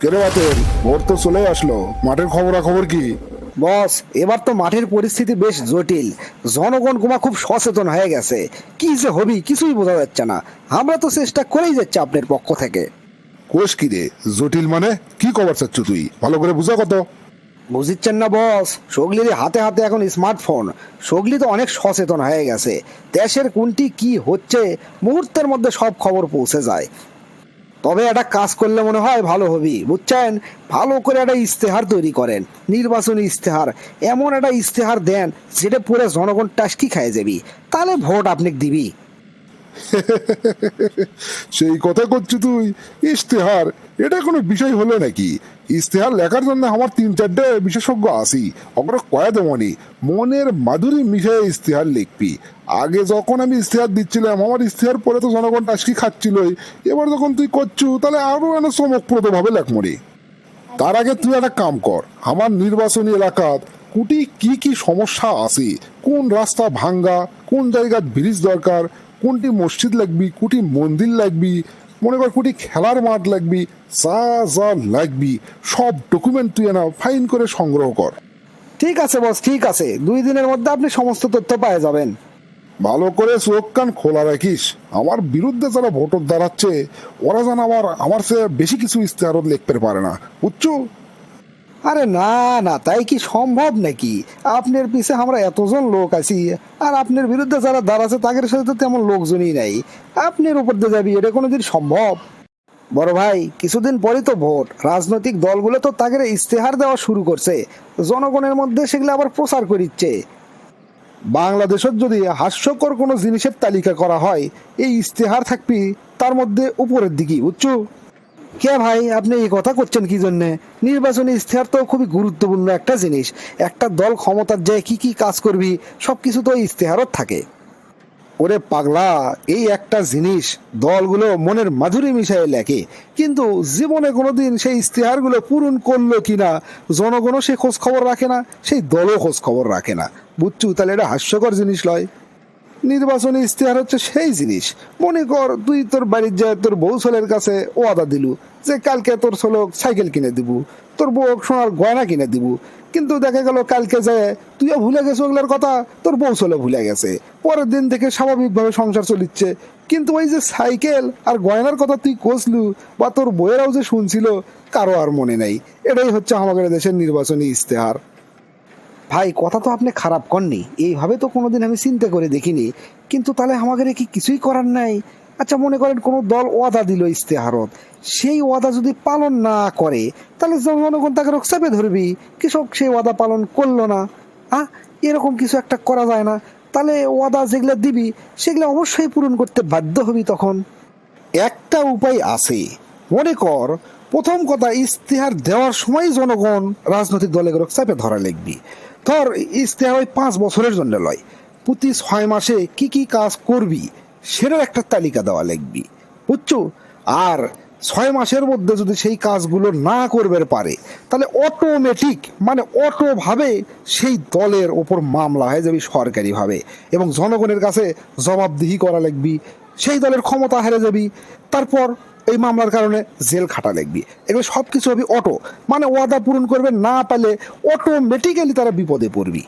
কেরে বাতের ভোর তো চলে আসলো। মাঠের খবরাখবর কি? বস এবার তো মাঠের পরিস্থিতি বেশ জটিল। জনগণ কুমা খুব সচেতন হয়ে গেছে। কি যে হবি কিছুই বোঝা যাচ্ছে না। আমরা তো চেষ্টা করেই যাচ্ছি আপনার পক্ষ থেকে। কোষ কি রে? জটিল মানে? কি খবর চাচ্ছ তুই? ভালো করে বুঝা কত? বুঝিচ্ছেন না বস সগলির হাতে হাতে এখন স্মার্টফোন। সগলি তো অনেক সচেতন হয়ে গেছে। দেশের কোনটি কি হচ্ছে মুহূর্তের মধ্যে সব খবর পৌঁছে যায়। তবে একটা কাজ করলে মনে হয় ভালো হবি, বুঝছেন? ভালো করে একটা ইস্তেহার তৈরি করেন, নির্বাচনী ইস্তেহার এমন একটা ইস্তেহার দেন যেটা পুরো জনগণ টাস্কি খায় যাবি। তাহলে ভোট আপনি দিবি। সেই কথা করছি তুই, ইশতেহার, এটা কোনো বিষয় হলো নাকি? ইশতেহার লেখার জন্য আমার তিন চারটে বিশেষজ্ঞ আসি। ওগুলো কয়া দেবনি, মনের মাধুরী মিশিয়ে ইশতেহার লিখবি। আগে যখন আমি ইশতেহার দিচ্ছিলাম, আমার ইশতেহার পরে তো জনগণ টাস্কি খাচ্ছিলই। এবার যখন তুই করছু, তাহলে আরও এনে চমকপ্রদ ভাবে লেখমরি তার আগে তুই একটা কাম কর, আমার নির্বাচনী এলাকাত কুটি কি কি সমস্যা আছে কোন রাস্তা ভাঙ্গা, কোন জায়গার ব্রিজ দরকার, কোনটি মসজিদ লাগবি কুটি মন্দির লাগবি মনে কর কুটি খেলার মাঠ লাগবি যা যা লাগবি সব ডকুমেন্ট তুই না ফাইন করে সংগ্রহ কর। ঠিক আছে বস ঠিক আছে। দুই দিনের মধ্যে আপনি সমস্ত তথ্য পেয়ে যাবেন। ভালো করে চোখ কান খোলা রাখিস। আমার বিরুদ্ধে যারা ভোটর দাঁড়াচ্ছে ওরা যেন আমার আমার সে বেশি কিছু ইস্তেহারত লিখতে পারে না। বুঝছ? আরে না না, তাই কি সম্ভব নাকি? আপনার পিছে আমরা এতজন লোক আছি, আর আপনার বিরুদ্ধে যারা দাঁড়াচ্ছে তাদের সাথে তো তেমন লোকজনই নাই। আপনার উপর দিয়ে যাবি, এটা কোনোদিন সম্ভব? বড় ভাই, কিছুদিন পরেই তো ভোট। রাজনৈতিক দলগুলো তো তাদের ইস্তেহার দেওয়া শুরু করছে। জনগণের মধ্যে সেগুলো আবার প্রচার করিচ্ছে। বাংলাদেশের যদি হাস্যকর কোনো জিনিসের তালিকা করা হয়, এই ইস্তেহার থাকবি তার মধ্যে উপরের দিকে বুঝছ? কে ভাই, আপনি এই কথা করছেন কি জন্যে? নির্বাচনী ইস্তেহার তো খুবই গুরুত্বপূর্ণ একটা জিনিস। একটা দল ক্ষমতার যায় কি কি কাজ করবি সব কিছু তো ইস্তেহারত থাকে। ওরে পাগলা, এই একটা জিনিস দলগুলো মনের মাধুরী মিশায় লেখে। কিন্তু জীবনে কোনোদিন সেই ইস্তেহারগুলো পূরণ করল কি না জনগণও সে খোঁজ খবর রাখে না, সেই দলও খোঁজ খবর রাখে না। বুঝছু, তাহলে এটা হাস্যকর জিনিস লয়। নির্বাচনী ইস্তেহার হচ্ছে সেই জিনিস। মনে কর, তুই তোর বাড়ির যায় তোর বউ ছেলের কাছে ওয়াদা দিলু যে কালকে তোর ছেলেক সাইকেল কিনে দিব, তোর বউ সোনার গয়না কিনে দিব। কিন্তু দেখা গেল কালকে যায় তুইও ভুলে গেছো ওগুলোর কথা, তোর বউ ছেলে ভুলে গেছে। পরের দিন থেকে স্বাভাবিকভাবে সংসার চলিচ্ছে। কিন্তু ওই যে সাইকেল আর গয়নার কথা তুই কষলু বা তোর বইয়েরাও যে শুনছিল, কারও আর মনে নেই। এটাই হচ্ছে আমাদের দেশের নির্বাচনী ইস্তেহার ভাই, কথা তো আপনি খারাপ করনি এইভাবে তো কোনোদিন আমি চিন্তা করে দেখিনি। কিন্তু তাহলে আমাদের কি কিছুই করার নাই? আচ্ছা মনে করেন কোনো দল ওয়াদা দিল ইস্তেহারত সেই ওয়াদা যদি পালন না করে, তাহলে জনগণ তাকে রক্ষাপে ধরবি। কৃষক সেই ওয়াদা পালন করল না। আ এরকম কিছু একটা করা যায় না। তাহলে ওয়াদা যেগুলো দিবি, সেগুলো অবশ্যই পূরণ করতে বাধ্য হবি তখন। একটা উপায় আছে। মনে কর প্রথম কথা ইস্তেহার দেওয়ার সময় জনগণ রাজনৈতিক দলের চাপে ধরা লিখবি ধর ইস্তেহার ওই পাঁচ বছরের জন্য লয়। প্রতি ছয় মাসে কি কি কাজ করবি, সেটার একটা তালিকা দেওয়া লিখবি বুঝছ? আর ছয় মাসের মধ্যে যদি সেই কাজগুলো না করবে পারে, তাহলে অটোমেটিক মানে অটোভাবে সেই দলের ওপর মামলা হয়ে যাবি সরকারিভাবে। এবং জনগণের কাছে জবাবদিহি করা লিখবি সেই দলের ক্ষমতা হেরে যাবি। তারপর এই মামলার কারণে জেল খাটা লিখবি এগুলো সব কিছু হবে অটো। মানে ওয়াদা পূরণ করবে না পারলে অটোমেটিক্যালি তারা বিপদে পড়বি।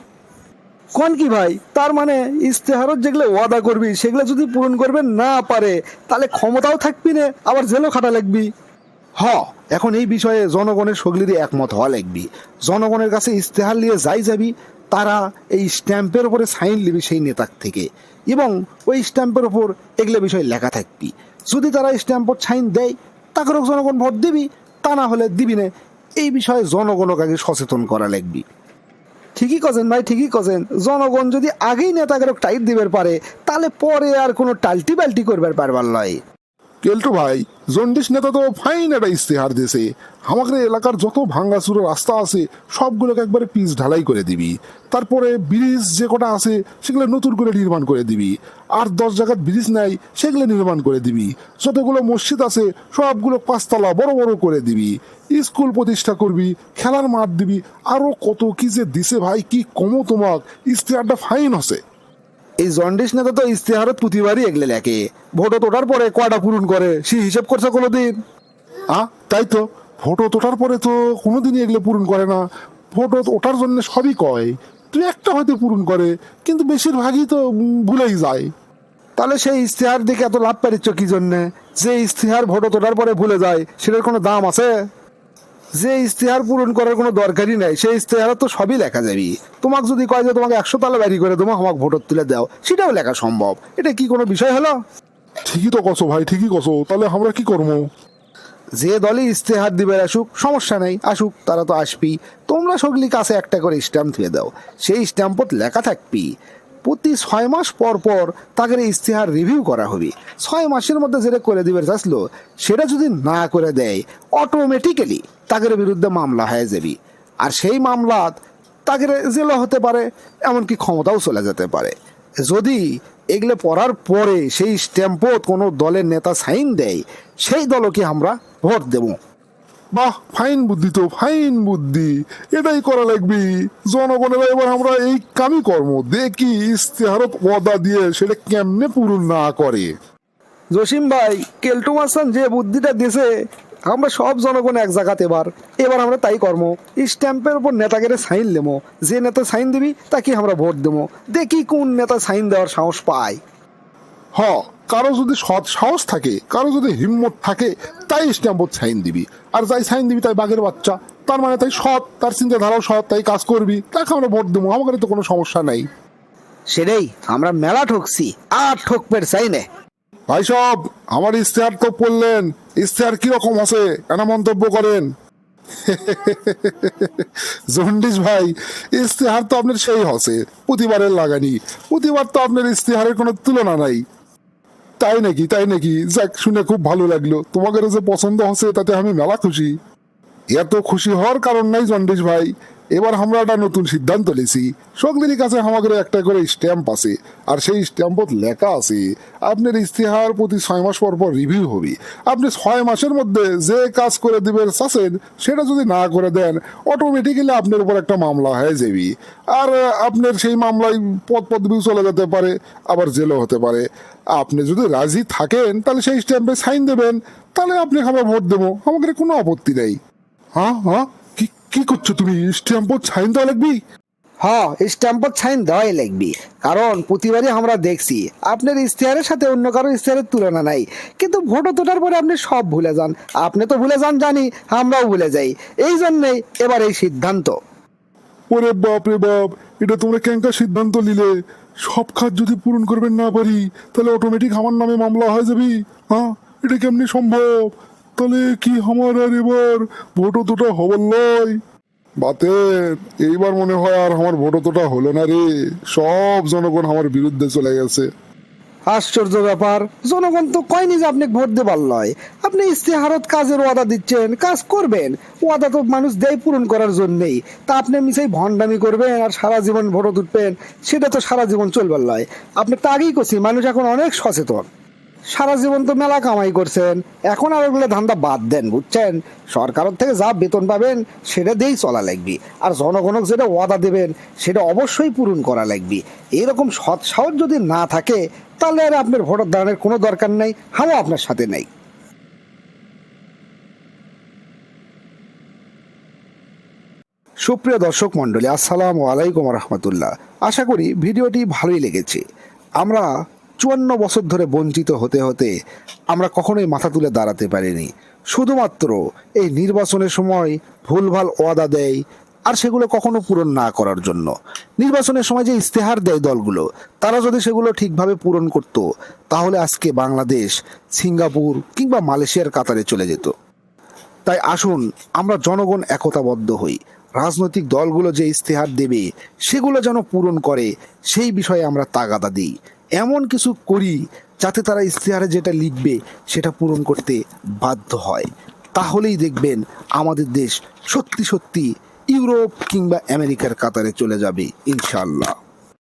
কোন কি ভাই? তার মানে ইস্তেহারত যেগুলো ওয়াদা করবি, সেগুলো যদি পূরণ করবে না পারে, তাহলে ক্ষমতাও থাকবি না, আবার জেলও খাটা লাগবি। হ, এখন এই বিষয়ে জনগণের সগলিরই একমত হওয়া লাগবি। জনগণের কাছে ইস্তেহার নিয়ে যাই যাবি, তারা এই স্ট্যাম্পের উপরে সাইন নিবি সেই নেতার থেকে। এবং ওই স্ট্যাম্পের উপর এগুলো বিষয় লেখা থাকবি। যদি তারা স্ট্যাম্পর সাইন দেয়, তাকে জনগণ ভোট দিবি, তা না হলে দিবি না। এই বিষয়ে জনগণকে আগে সচেতন করা লাগবি। ঠিকই কজেন ভাই, ঠিকই কজেন জনগণ যদি আগেই নেতাকে টাইট দিবার পারে, তাহলে পরে আর কোনো টাল্টি বাল্টি করবার পারবার নয়। কেল্টু ভাই জন্ডিস নেতা তো ফাইন একটা ইস্তেহার দিয়েছে আমাদের এলাকার যত ভাঙ্গাচুরো রাস্তা আছে, সবগুলোকে একবারে পিচ ঢালাই করে দিবি। তারপরে ব্রিজ যে কটা আছে, সেগুলো নতুন করে নির্মাণ করে দিবি। আর দশ জায়গার ব্রিজ নাই, সেগুলো নির্মাণ করে দিবি। যতগুলো মসজিদ আছে, সবগুলো পাঁচতলা বড় বড় করে দিবি। স্কুল প্রতিষ্ঠা করবি, খেলার মাঠ দিবি। আরও কত কি যে দিছে ভাই, কি কমো তোমাক, ইস্তেহারটা ফাইন আছে এই জন্ডিস নেতা তো ইস্তেহারত প্রতিবারই এগলে লেখে। ভোটত ওঠার পরে কয়টা পূরণ করে, সে হিসেব করছে কোনোদিন। আ তাই তো। ফটো তোটার পরে তো কোনোদিনই এগুলো পূরণ করে না। ফটো ওঠার জন্য সবই কয় তুই একটা হয়তো পূরণ করে, কিন্তু বেশিরভাগই তো ভুলেই যায়। তাহলে সেই ইস্তেহার দেখে এত লাভ পারিচ্ছ কি জন্যে? যে ইস্তেহার ভোটো তোলার পরে ভুলে যায়, সেটার কোনো দাম আছে? যে ইস্তেহার পূরণ করার কোনো দরকারই নাই সেই ইস্তেহার তো সবই লেখা যাবি। তোমাকে যদি কয় যে তোমাকে একশো তালা বাড়ি করে তোমাকে আমাকে ভোটর তুলে দাও সেটাও লেখা সম্ভব। এটা কি কোনো বিষয় হলো? ঠিকই তো কসো ভাই ঠিকই কসো তাহলে আমরা কি করব? যে দলই ইস্তেহার দিবে আসুক সমস্যা নেই আসুক তারা তো আসবি তোমরা সগলি কাছে একটা করে স্ট্যাম্প ধুয়ে দাও। সেই স্ট্যাম্পত লেখা থাকবি প্রতি ছয় মাস পর পর তাদের ইস্তেহার রিভিউ করা হবে। ছয় মাসের মধ্যে যেটা করে দিবে চাইছিল সেটা যদি না করে দেয় অটোমেটিক্যালি তাদের বিরুদ্ধে মামলা হয়ে যাবি। আর সেই মামলাত তাদের জেলও হতে পারে, এমনকি ক্ষমতাও চলে যেতে পারে। যদি এগুলো পড়ার পরে সেই স্ট্যাম্পত কোনো দলের নেতা সাইন দেয়, সেই দলকে আমরা ভোট দেব। বাহ, ফাইন বুদ্ধি তো, ফাইন বুদ্ধি। এটাই করা লাগবে। জনগণের এবার আমরা এই কামই কর্ম দেখি ইস্তেহারত ওয়াদা দিয়ে সেটা কেমনে পূরণ না করে। জসিম ভাই, কেলটু মাসান যে বুদ্ধিটা দিয়েছে আমরা সব জনগণ এক জায়গাতে এবার। এবার আমরা তাই কর্ম। স্ট্যাম্পের উপর নেতাকে সাইন লেমো। যে নেতা সাইন দিবি তাকে আমরা ভোট দেবো দেখি কোন নেতা সাইন দেওয়ার সাহস পায়। হ কারও যদি সৎ সাহস থাকে কারও যদি হিম্মত থাকে তাই স্ট্যাম্পত সাইন দিবি। আর যাই সাইন দিবি তাই বাঘের বাচ্চা। তার মানে তাই সৎ তার চিন্তাধারাও সৎ তাই কাজ করবি। তাকে আমরা ভোট দেবো আমাদের তো কোনো সমস্যা নাই। সেটাই আমরা মেলা ঠকছি আর ঠকপের চাইনে ভাই সব আমার ইস্তেহার তো পড়লেন। ইস্তেহার কীরকম আছে এনা মন্তব্য করেন? জন্ডিস ভাই ইস্তেহার তো আপনার সেই হসে। প্রতিবারের লাগানি। প্রতিবার তো আপনার ইস্তেহারের কোনো তুলনা নাই। তাই নাকি তাই নাকি? যাক, শুনে খুব ভালো লাগল। তোমাদের যে পছন্দ হচ্ছে, তাতে আমি মেলা খুশি। এত খুশি হওয়ার কারণ নাই জন্ডিস ভাই। এবার আমরা একটা নতুন সিদ্ধান্ত নিয়েছি। সকলেরই কাছে আমাদের একটা করে স্ট্যাম্প আছে, আর সেই স্ট্যাম্পত লেখা আছে, আপনার ইস্তেহার প্রতি ছয় মাস পর পর রিভিউ হবে। আপনি ছয় মাসের মধ্যে যে কাজ করে দিবেন চাচ্ছেন সেটা যদি না করে দেন অটোমেটিক্যালি আপনার উপর একটা মামলা হয়ে যাবে। আর আপনার সেই মামলায় পদ পদবিও চলে যেতে পারে, আবার জেলও হতে পারে। আপনি যদি রাজি থাকেন, তাহলে সেই স্ট্যাম্পে সাইন দেবেন, তাহলে আপনি আমরা ভোট দেবো। আমাদের কোনো আপত্তি নেই। হ্যাঁ হ্যাঁ কি করছ তুমি? স্ট্যাম্পত সাইন দেওয়া লাগবি? হ্যাঁ স্ট্যাম্পত সাইন দেওয়াই লাগবে। কারণ প্রতিবারই আমরা দেখছি আপনার ইশতেহারের সাথে অন্য কারও ইশতেহারের তুলনা নাই। কিন্তু ভোটও তোটার পরে আপনি সব ভুলে যান। আপনি তো ভুলে যান জানি আমরাও ভুলে যাই। এই জন্যেই এবার এই সিদ্ধান্ত। ওরে বাপ রে বাপ এটা তোমরা কেঙ্কা সিদ্ধান্ত নিলে? সব কাজ যদি পূরণ করবেন না পারি তাহলে অটোমেটিক আমার নামে মামলা হয়ে যাবি। হ্যাঁ এটা কেমনি সম্ভব? তাহলে কি আমার আর এবার ভোটো তোটা হবার লয়? বাতে, এইবার মনে হয় আর আমার ভোটো তোটা হলো না রে। সব জনগণ আমার বিরুদ্ধে চলে গেছে। আশ্চর্য ব্যাপার, জনগণ তো কয়নি যে আপনি ভোট দেবার লয়। আপনি ইস্তেহারত কাজের ওয়াদা দিচ্ছেন, কাজ করবেন। ওয়াদা তো মানুষ দেয় পূরণ করার জন্যেই। তা আপনি মিসাই ভণ্ডামি করবেন আর সারা জীবন ভোট উঠবেন সেটা তো সারা জীবন চলবার লয়। আপনি তো আগেই করছি মানুষ এখন অনেক সচেতন। সারা জীবন তো মেলা কামাই করছেন। এখন আর ওগুলো ধান্দা বাদ দেন, বুঝছেন? সরকারের থেকে যা বেতন পাবেন, সেটা দিয়েই চলা লাগবে। আর জনগণক যেটা ওয়াদা দেবেন, সেটা অবশ্যই পূরণ করা লাগবে। এরকম সৎ সাহস যদি না থাকে, তাহলে আর আপনার ভোটার দাঁড়ানোর কোনো দরকার নেই হামও আপনার সাথে নাই। সুপ্রিয় দর্শক মণ্ডলী, আসসালামু আলাইকুম রহমতুল্লাহ। আশা করি ভিডিওটি ভালোই লেগেছে। আমরা চুয়ান্ন বছর ধরে বঞ্চিত হতে হতে আমরা কখনোই মাথা তুলে দাঁড়াতে পারিনি। শুধুমাত্র এই নির্বাচনের সময় ভুলভাল ওয়াদা দেয় আর সেগুলো কখনো পূরণ না করার জন্য। নির্বাচনের সময় যে ইস্তেহার দেয় দলগুলো, তারা যদি সেগুলো ঠিকভাবে পূরণ করত, তাহলে আজকে বাংলাদেশ সিঙ্গাপুর কিংবা মালয়েশিয়ার কাতারে চলে যেত। তাই আসুন, আমরা জনগণ একতাবদ্ধ হই। রাজনৈতিক দলগুলো যে ইস্তেহার দেবে, সেগুলো যেন পূরণ করে, সেই বিষয়ে আমরা তাগাদা দিই। এমন কিছু করি যাতে তারা ইশতেহারে যেটা লিখবে সেটা পূরণ করতে বাধ্য হয়। তাহলেই দেখবেন আমাদের দেশ সত্যি সত্যি ইউরোপ কিংবা আমেরিকার কাতারে চলে যাবে ইনশাল্লাহ